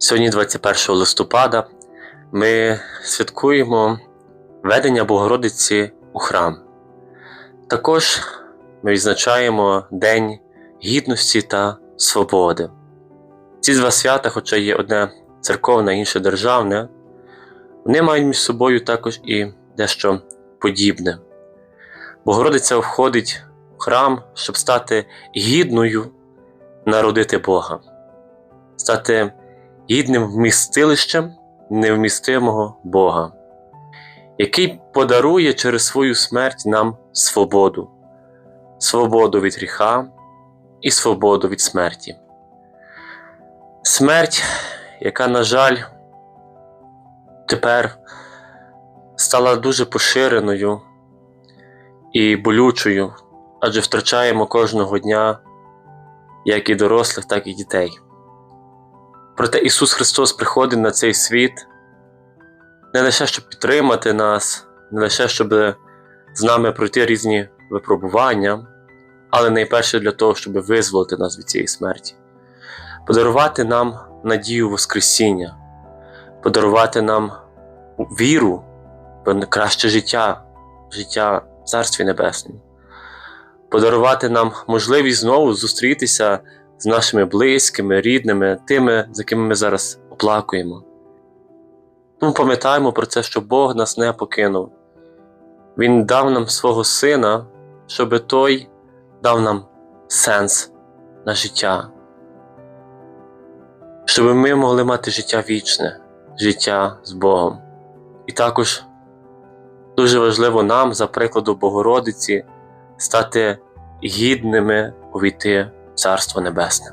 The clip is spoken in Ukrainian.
Сьогодні, 21 листопада, ми святкуємо ведення Богородиці у храм. Також ми відзначаємо День Гідності та Свободи. Ці два свята, хоча є одне церковне, інше державне, вони мають між собою також і дещо подібне. Богородиця входить в храм, щоб стати гідною народити Бога, стати гідним вмістилищем невмістимого Бога, який подарує через свою смерть нам свободу, свободу від гріха і свободу від смерті. Смерть, яка, на жаль, тепер стала дуже поширеною і болючою, адже втрачаємо кожного дня як і дорослих, так і дітей. Проте Ісус Христос приходить на цей світ не лише щоб підтримати нас, не лише щоб з нами пройти різні випробування, але найперше для того, щоб визволити нас від цієї смерті, подарувати нам надію Воскресіння, подарувати нам віру в краще життя, життя в Царстві Небесному, подарувати нам можливість знову зустрітися з нашими близькими, рідними, тими, з якими ми зараз оплакуємо. Тому пам'ятаємо про це, що Бог нас не покинув. Він дав нам свого Сина, щоб Той дав нам сенс на життя, щоб ми могли мати життя вічне, життя з Богом. І також дуже важливо нам, за прикладу Богородиці, стати гідними увійти Царство Небесне.